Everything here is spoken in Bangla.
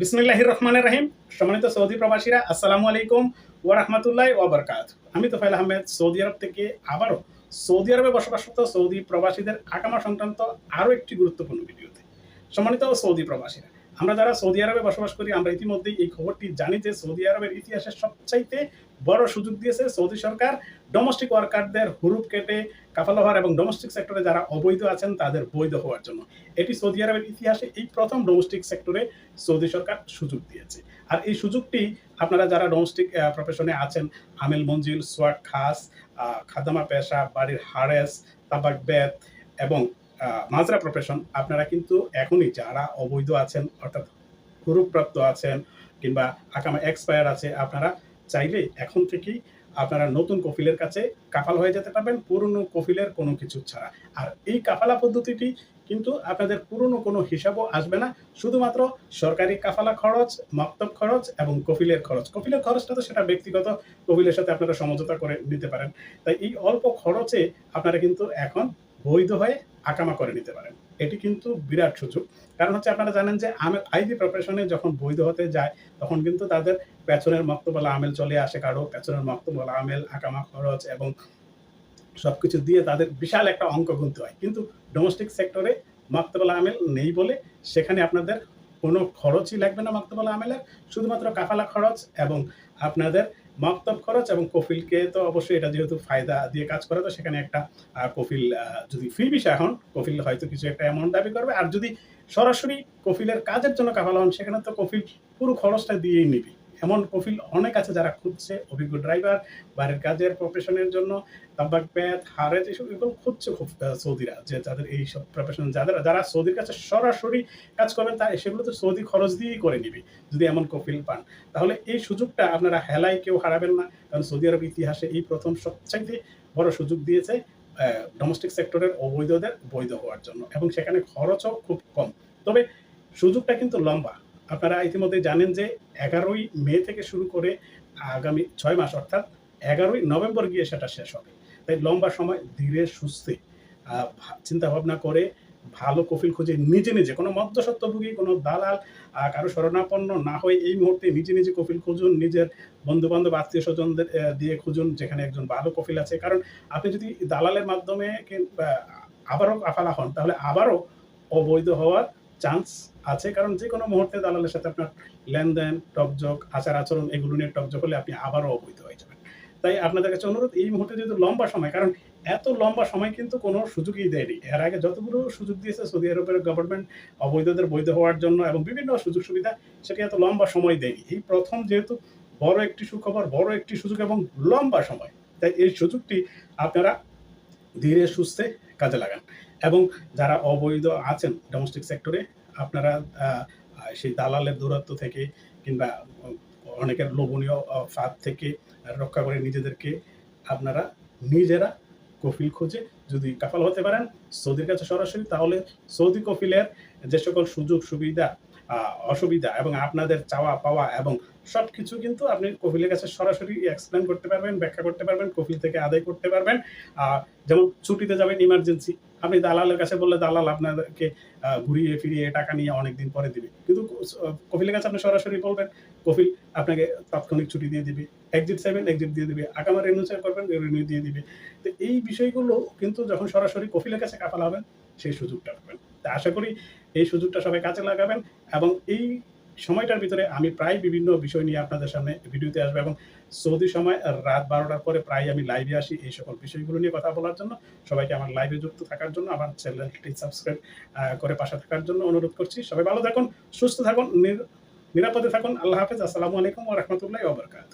বিসমিল্লাহ রহমান রাহিম। সম্মানিত সৌদি প্রবাসীরা, আসসালামু আলাইকুম ও রহমতুল্লাহ ওবরকাত আমি তোফাইল আহমেদ, সৌদি আরব থেকে আবারও সৌদি আরবে বসবাসরত সৌদি প্রবাসীদের আকামা সংক্রান্ত আরও একটি গুরুত্বপূর্ণ ভিডিওতে। সম্মানিত সৌদি প্রবাসীরা আমরা যারা সৌদি আরবে বসবাস করি, আমরা ইতিমধ্যেই এই খবরটি জানি যে সৌদি আরবের ইতিহাসে সবচাইতে বড় সুযোগ দিয়েছে সৌদি সরকার ডোমেস্টিক ওয়ার্কারদের হুরুপ কেটে কাফাল হওয়ার এবং ডোমেস্টিক সেক্টরে যারা অবৈধ আছেন, তাদের বৈধ হওয়ার জন্য। এটি সৌদি আরবের ইতিহাসে এই প্রথম ডোমেস্টিক সেক্টরে সৌদি সরকার সুযোগ দিয়েছে। আর এই সুযোগটি আপনারা যারা ডোমেস্টিক প্রফেশনে আছেন, আমেল মঞ্জিল সোয়াট খাস খাদামা পেশা, বাড়ির হারেস, তাবাক বেত এবং মাজরা প্রফেশন আপনারা কিন্তু এখনই যারা অবৈধ আছেন, অর্থাৎ হুরুপ্রাপ্ত আছেন কিংবা আকামা এক্সপায়ার আছে, আপনারা চাইলে এখন থেকেই আপনারা নতুন কফিলের কাছে কাফাল হয়ে যেতে পারবেন, পুরনো কফিলের কোনো কিছু ছাড়া। আর এই কাফালা পদ্ধতিটি কিন্তু আপনাদের পুরনো কোনো হিসাবও আসবে না, শুধুমাত্র সরকারি কাফালা খরচ মক্তব খরচ এবং কফিলের খরচ। কফিলের খরচটা তো সেটা ব্যক্তিগত, কফিলের সাথে আপনারা সমঝোতা করে নিতে পারেন। তাই এই অল্প খরচে আপনারা কিন্তু এখন বৈধ হয়ে আকামা করে নিতে পারেন। এটি কিন্তু বিরাট সুযোগ। কারণ হচ্ছে আপনারা জানেন যে আমেল আইডি প্রফেশনে যখন বৈধ হতে যায় তখন কিন্তু তাদের পেছনের মক্তবলা আমেল চলে আসে কারও। পেছনের মক্তবলা আমেল, আকামা খরচ এবং সব কিছু দিয়ে তাদের বিশাল একটা অঙ্ক গুনতে হয়। কিন্তু ডোমেস্টিক সেক্টরে মাক্তবলা আমেল নেই বলে সেখানে আপনাদের কোনো খরচই লাগবে না মাক্তবলা আমেলের। শুধুমাত্র কাফালা খরচ এবং আপনাদের মক্তব খরচ এবং কফিলকে তো অবশ্যই এটা যেহেতু ফায়দা দিয়ে কাজ করে, তো সেখানে একটা কফিল যদি ফিরবি বিষয় এখন, কফিল হয়তো কিছু একটা অ্যামাউন্ট দাবি করবে। আর যদি সরাসরি কফিলের কাজের জন্য কাফালা হন, সেখানে তো কফিল পুরো খরচটা দিয়েই নিবি। এমন কফিল অনেক আছে যারা খুঁজছে, অভিজ্ঞ ড্রাইভার বাড়ির কাজের প্রফেশনের জন্য তাবাক ব্যাত হারেজ এসব এগুলো খুঁজছে খুব সৌদিরা, যে যাদের এই সব প্রফেশন যাদের, যারা সৌদির কাছে সরাসরি কাজ করবেন, তা সেগুলো তো সৌদি খরচ দিয়েই করে নিবে, যদি এমন কফিল পান। তাহলে এই সুযোগটা আপনারা হেলায় কেউ হারাবেন না, কারণ সৌদি আরব ইতিহাসে এই প্রথম সবচাইতে বড় সুযোগ দিয়েছে ডোমেস্টিক সেক্টরের অবৈধদের বৈধ হওয়ার জন্য, এবং সেখানে খরচও খুব কম। তবে সুযোগটা কিন্তু লম্বা আপনারা ইতিমধ্যে জানেন যে এগারোই মে থেকে শুরু করে আগামী ছয় মাস, অর্থাৎ এগারোই নভেম্বর গিয়ে সেটা শেষ হবে। তাই লম্বা সময় ধীরে সুস্থে চিন্তা ভাবনা করে ভালো কফিল খুঁজে নিজে নিজে, কোনো মধ্যসত্ত্বভোগী কোনো দালাল কারও শরণাপন্ন না হয়ে এই মুহূর্তে নিজে নিজে কফিল খুঁজুন, নিজের বন্ধু বান্ধব আত্মীয় স্বজনদের দিয়ে খুঁজুন যেখানে একজন ভালো কফিল আছে। কারণ আপনি যদি দালালের মাধ্যমে আবারও আফালা হন, তাহলে আবারও অবৈধ হওয়ার চান্স আছে। কারণ যে কোনো মুহূর্তে দালালের সাথে আপনার লেনদেন টকজক আচার আচরণ এগুলো নিয়ে টকজক হলে আপনি আবারও অবৈধ হয়ে যাবেন। তাই আপনাদের কাছে অনুরোধ, এই মুহূর্তে যেহেতু লম্বা সময়, কারণ এত লম্বা সময় কিন্তু কোনো সুযোগই দেয়নি। এর আগে যতগুলো সুযোগ দিয়েছে, সৌদি আরবের গভর্নমেন্ট অবৈধদের বৈধ হওয়ার জন্য এবং বিভিন্ন সুযোগ সুবিধা, সেটা এত লম্বা সময় দেয়নি। এই প্রথম যেহেতু বড় একটি সুখবর, বড় একটি সুযোগ এবং লম্বা সময়। তাই এই সুযোগটি আপনারা ধীরে সুস্থে কাজে লাগান। এবং যারা অবৈধ আছেন ডোমেস্টিক সেক্টরে আপনারা সেই দালালের দূরত্ব থেকে কিংবা অনেকের লোভনীয় ফাঁদ থেকে রক্ষা করে নিজেদেরকে আপনারা নিজেরা কফিল খুঁজে। যদি কাফাল হতে পারেন সৌদির কাছে সরাসরি, তাহলে সৌদি কফিলের যে সকল সুযোগ সুবিধা অসুবিধা এবং আপনাদের চাওয়া পাওয়া এবং সব কিছু কিন্তু আপনি কফিলের কাছে সরাসরি এক্সপ্লেন করতে পারবেন ব্যাখ্যা করতে পারবেন কফিল থেকে আদায় করতে পারবেন। আহ, যেমন ছুটিতে যাবেন ইমার্জেন্সি আপনি দালালের কাছে বললে দালাল আপনাদেরকে আহ, ঘুরিয়ে ফিরিয়ে টাকা নিয়ে অনেকদিন পরে দিবে। কিন্তু কফিলের কাছে আপনি সরাসরি বলবেন কফিল আপনাকে তাৎক্ষণিক ছুটি দিয়ে দিবে। এক্সিট সেভেন এক্সিট দিয়ে দিবে। আগামা রেনুচার করবেন রেনিউ দিয়ে দিবে। তো এই বিষয়গুলো কিন্তু যখন সরাসরি কফিলের কাছে কাফাল হবেন সেই সুযোগটা পাবেন। তা আশা করি এই সুযোগটা সবাই কাজে লাগাবেন এবং এই সময়টার ভিতরে আমি প্রায় বিভিন্ন বিষয় নিয়ে আপনাদের সামনে ভিডিওতে আসব এবং সৌদি সময় রাত বারোটার পরে প্রায় আমি লাইভে আসি এই সকল বিষয়গুলো নিয়ে কথা বলার জন্য। সবাইকে আমার লাইভে যুক্ত থাকার জন্য, আমার চ্যানেলটি সাবস্ক্রাইব করে পাশে থাকার জন্য অনুরোধ করছি। সবাই ভালো থাকুন, সুস্থ থাকুন নিরাপদে থাকুন। আল্লাহ হাফেজ। আসসালামু আলাইকুম ও রহমতুল্লাহ ওবরকাত